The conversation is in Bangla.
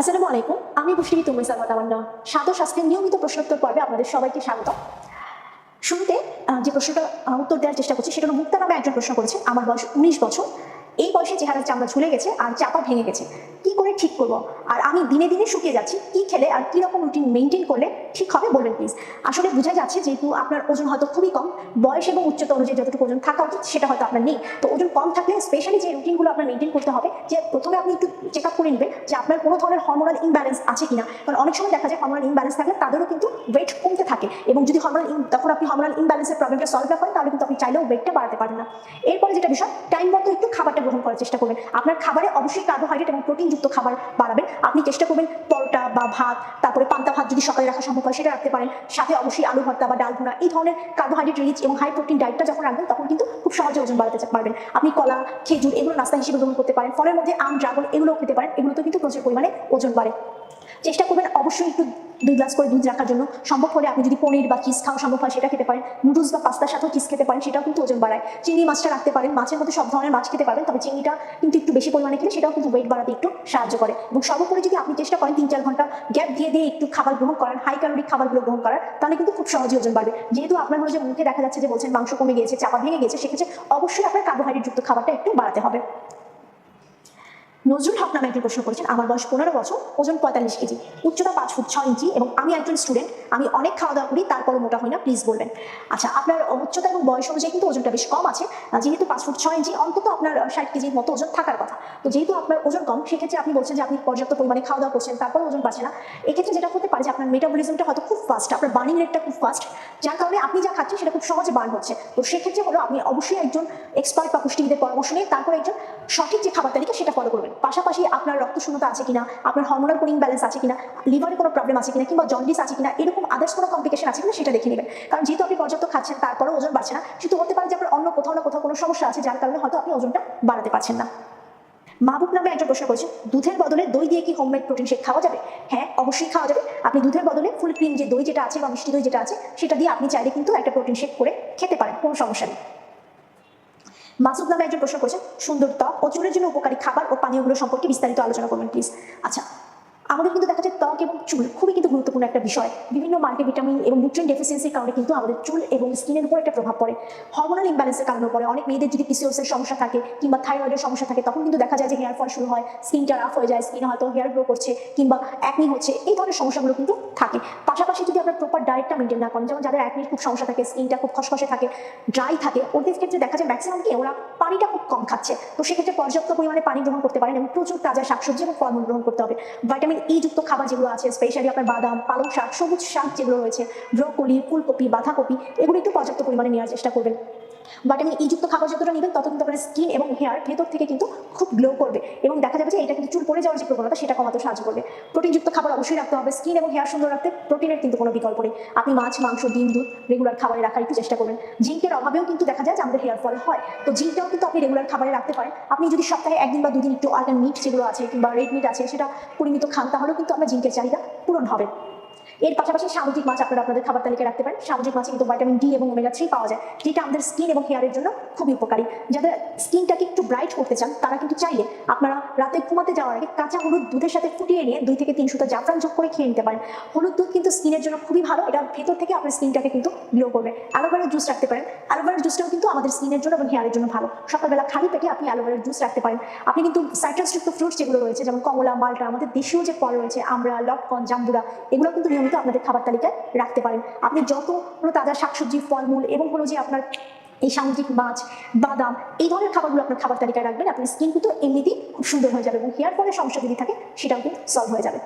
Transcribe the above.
আসসালামু আলাইকুম, আমি বুশিরি তুমি সালমা তামান্না স্বাদ শাস্ত্রের নিয়মিত প্রশ্নোত্তর পর্বে আপনাদের সবাইকে স্বাগত। শুরুতে যে প্রশ্নটা উত্তর দেওয়ার চেষ্টা করছি, সেটা হলো মুক্তা নামে একজন প্রশ্ন করেছে আমার বয়স উনিশ বছর। এই বয়সে চেহারার চামড়া ঝুলে গেছে আর চাপা ভেঙে গেছে। কি করে ঠিক করব? আর আমি দিনে দিনে শুকিয়ে যাচ্ছি, কি খেলে আর কি রকম রুটিন মেনটেন করলে ঠিক হবে বলবেন প্লিজ আসলে বোঝা যাচ্ছে যেহেতু আপনার ওজন হয়তো খুবই কম, বয়স এবং উচ্চতা অনুযায়ী যতটুকু ওজন থাকা উচিত সেটা হয়তো আপনার নেই। তো ওজন কম থাকলে স্পেশালি যে রুটিনগুলো আপনার মেনটেন করতে হবে, যে প্রথমে আপনি একটু চেক আপ করে নেবেন যে আপনার কোনো ধরনের হরমোনাল ইমব্যালেন্স আছে কিনা। কারণ অনেক সময় দেখা যায় হরমোনাল ইমব্যালেন্স থাকলে তাদেরও কিন্তু ওয়েট কমতে থাকে এবং যদি হরমোনাল তখন আপনি হরমোনাল ইমব্যালেন্সের প্রবলেমটা সলভ না করেন, তাহলে কিন্তু আপনি চাইলেও ওয়েটটা বাড়াতে পারেন না। এরপরে যেটা বিষয় করার চেষ্টা করবেন। আপনার খাবারে অবশ্যই কার্বোহাইড্রেট এবং প্রোটিনযুক্ত খাবার বাড়াবেন। আপনি চেষ্টা করবেন পরোটা বা ভাত, তারপরে পান্তা ভাত যদি সকালে রাখা সম্ভব হয় সেটা রাখতে পারেন। সাথে অবশ্যই আলু ভর্তা বা ডাল ভুনা, এই ধরনের কার্বোহাইড্রেট রিচ এবং হাই প্রোটিন ডায়েটটা যখন রাখবেন, তখন কিন্তু খুব সহজে ওজন বাড়াতে পারবেন। আপনি কলা, খেজুর, এগুলো নাস্তা হিসেবে গ্রহণ করতে পারেন। ফলের মধ্যে আম, ড্রাগন এগুলো খেতে পারেন। এগুলোতে কিন্তু প্রচুর পরিমাণে ওজন বাড়ে। চেষ্টা করবেন অবশ্যই একটু দুই গ্লাস করে দুধ রাখার জন্য সম্ভব হলে আপনি যদি পনির বা চিজ খাওয়া সম্ভব হয়, সেটা খেতে পারেন। নুডলস বা পাস্তার সাথেও চিজ খেতে পারেন, সেটাও কিন্তু ওজন বাড়ায়। চিংড়ি মাছটা রাখতে পারেন, মাছের মধ্যে সব ধরনের মাছ খেতে পারেন তবে চিংড়িটা কিন্তু একটু বেশি পরিমাণে খেলে সেটাও কিন্তু ওয়েট বাড়াতে একটু সাহায্য করে। এবং সর্বোপরি যদি আপনি চেষ্টা করেন তিন চার ঘণ্টা গ্যাপ দিয়ে দিয়ে একটু খাবার গ্রহণ করার হাই ক্যালোরিক খাবারগুলো গ্রহণ করার, তাহলে কিন্তু খুব সহজে ওজন বাড়বে। যেহেতু আপনার হলো যে মুখে দেখা যাচ্ছে যে বলছেন মাংস কমে গিয়েছে, চাপা ভেঙে গেছে সেক্ষেত্রে অবশ্যই আপনার কার্বোহাইড্রেট যুক্ত খাবারটা একটু বাড়াতে হবে। নজরুল হক নামে একজন প্রশ্ন করেছেন, আমার বয়স পনেরো বছর, ওজন পঁয়তাল্লিশ কেজি। উচ্চতা পাঁচ ফুট ছয় ইঞ্চি এবং আমি একজন স্টুডেন্ট, আমি অনেক খাওয়া দাওয়া করি, তারপরও মোটা হই না, প্লিজ বলবেন। আচ্ছা আপনার উচ্চতা এবং বয়স অনুযায়ী কিন্তু ওজনটা বেশ কম আছে। যেহেতু পাঁচ ফুট ছয় ইঞ্চি, অন্তত আপনার ষাট কেজির মতো ওজন থাকার কথা। তো যেহেতু আপনার ওজন কম, সেক্ষেত্রে আপনি বলছেন যে আপনি পর্যাপ্ত পরিমাণে খাওয়া দাওয়া করছেন তারপর ওজন পাচ্ছে না। এক্ষেত্রে যেটা হতে পারে যে আপনার মেটাবলিজমটা হয়তো খুব ফাস্ট আপনার বার্নিং রেটটা খুব ফাস্ট যার কারণে আপনি যা খাচ্ছেন সেটা খুব সহজে বার্ন হচ্ছে। তো সেক্ষেত্রে হলো আপনি অবশ্যই একজন এক্সপার্ট বা পুষ্টিবিদের পরামর্শ নিয়ে তারপর একজন সঠিক যে খাবার তালিকা সেটা ফলো করবেন। পাশাপাশি আপনার রক্ত শূন্যতা আছে কিনা, আপনার হরমোনাল কোন ব্যালেন্স আছে কিনা লিভারে কোনো প্রবলেম আছে কিনা কিংবা জন্ডিস আছে কিনা, এরকম আদার্স কোনো কমপ্লিকেশন আছে কিনা সেটা দেখে নেবেন। কারণ যেহেতু আপনি পর্যাপ্ত খাচ্ছেন, তারপরেও ওজন বাড়ছে না সেহেতু হতে পারে যে আপনার অন্য কোথাও না কোথাও কোনো সমস্যা আছে, যার কারণে হয়তো আপনি ওজনটা বাড়াতে পারছেন না। মাহবুব নামে একজন প্রশ্ন করেছে দুধের বদলে দই দিয়ে কি হোমমেড প্রোটিন শেক খাওয়া যাবে? হ্যাঁ অবশ্যই খাওয়া যাবে। আপনি দুধের বদলে ফুল ক্রিম যে দই যেটা আছে বা মিষ্টি দই যেটা আছে, সেটা দিয়ে আপনি চাইলে কিন্তু একটা প্রোটিন শেক করে খেতে পারেন, কোনো সমস্যা নেই। মাসুদ নামে একজন প্রশ্ন করেছেন, সুন্দর ত্বক ও চুলের জন্য উপকারী খাবার ও পানীয়গুলো সম্পর্কে বিস্তারিত আলোচনা করবেন প্লিজ আচ্ছা আমাদের কিন্তু দেখা যায় ত্বক এবং চুল খুবই কিন্তু গুরুত্বপূর্ণ একটা বিষয়। বিভিন্ন মাল্টি ভিটামিন এবং নিউট্রিন ডেফিসিয়েন্সির কারণে কিন্তু আমাদের চুল এবং স্কিনের উপর একটা প্রভাব পড়ে। হরমোনাল ইমব্যালেন্সের কারণে পড়ে। অনেক মেয়েদের যদি পিসিওসের সমস্যা থাকে কিংবা থাইরয়েডের সমস্যা থাকে, তখন কিন্তু দেখা যায় যে হেয়ার ফল শুরু হয় স্কিনটা রাফ হয়ে যায় স্কিনে হয়তো হেয়ার গ্রো করছে কিংবা অ্যাকনি হচ্ছে, এই ধরনের সমস্যাগুলো কিন্তু থাকে। পাশাপাশি যদি আপনার প্রপার ডায়েটটা মেনটেন না করেন, যেমন যাদের অ্যাকনির খুব সমস্যা থাকে স্কিনটা খুব খসখসে থাকে ড্রাই থাকে, ওদের ক্ষেত্রে দেখা যায় ম্যাক্সিমাম কি ওরা পানিটা খুব কম খাচ্ছে। তো সেক্ষেত্রে পর্যাপ্ত পরিমাণে পানি গ্রহণ করতে পারেন এবং প্রচুর তাজা শাকসবজি এবং ফলমূল গ্রহণ করতে হবে। ভিটামিন ই যুক্ত খাবার যেগুলো আছে স্পেশালি আপনার বাদাম, পালং শাক, সবুজ শাক যেগুলো রয়েছে, ব্রকলি, ফুলকপি, বাঁধাকপি, এগুলো একটু পর্যাপ্ত পরিমাণে নেওয়ার চেষ্টা করবেন। ভিটামিন ই যুক্ত খাবার যতটা নেবেন, তত কিন্তু আপনার স্কিন এবং হেয়ার ভেতর থেকে কিন্তু খুব গ্লো করবে। এবং দেখা যাবে যে এটা কিন্তু চুল পড়ে যাওয়ার যে প্রবণতা, সেটা কমাতে সাহায্য করবে। প্রোটিনযুক্ত খাবার অবশ্যই রাখতে হবে। স্কিন এবং হেয়ার সুন্দর রাখতে প্রোটিনের কিন্তু কোনো বিকল্প নেই। আপনি মাছ, মাংস, ডিম, দুধ রেগুলার খাবারে রাখার একটু চেষ্টা করবেন। জিঙ্কের অভাবেও কিন্তু দেখা যায় যে আমাদের হেয়ার ফল হয়। তো জিঙ্কটাও কিন্তু আপনি রেগুলার খাবারে রাখতে পারেন। আপনি যদি সপ্তাহে একদিন বা দুদিন একটু অর্গান মিট যেগুলো আছে কিংবা রেড মিট আছে, সেটা পরিমিত খান, তাহলেও কিন্তু আপনার জিঙ্কের চাহিদা পূরণ হবে। এর পাশাপাশি সামুদ্রিক মাছ আপনারা আপনাদের খাবার তালিকায় রাখতে পারেন। সামুদ্রিক মাছে কিন্তু ভিটামিন ডি এবং ওমেগা থ্রি পাওয়া যায়, যেটা আমাদের স্কিন এবং হেয়ারের জন্য খুবই উপকারী। যাদের স্কিনটাকে একটু ব্রাইট করতে চান, তারা কিন্তু চাইলে আপনারা রাতে ঘুমাতে যাওয়ার আগে কাঁচা হলুদ দুধের সাথে ফুটিয়ে নিয়ে দুই থেকে তিন সুতা জাফরান যোগ করে খেয়ে নিতে পারেন। হলুদ দুধ কিন্তু স্কিনের জন্য খুবই ভালো এটা ভেতর থেকে আপনার স্কিনটাকে কিন্তু গ্লো করবে। অ্যালোভেরার জুস রাখতে পারেন। অ্যালোভেরার জুসটাও কিন্তু আমাদের স্কিনের জন্য এবং হেয়ারের জন্য ভালো। সকালবেলা খালি পেটে আপনি অ্যালোভেরার জুস রাখতে পারেন। আপনি কিন্তু সাইট্রাসযুক্ত ফ্রুটস যেগুলো রয়েছে, যেমন কমলা, মালটা, আমাদের দেশীয় যে ফল রয়েছে আমরা লটকন, জাম্বুরা, এগুলো কিন্তু নিয়মিত আপনাদের খাবার তালিকায় রাখতে পারেন। আপনি যত কোনো তাজা শাকসবজি, ফলমূল এবং হলো যে আপনার এই সামুদ্রিক মাছ, বাদাম, এই ধরনের খাবারগুলো আপনার খাবার তালিকায় রাখবেন। আপনার স্কিন কিন্তু এমনিতেই খুব সুন্দর হয়ে যাবে এবং হেয়ার ফলের সমস্যা যদি থাকে, সেটাও কিন্তু সলভ হয়ে যাবে।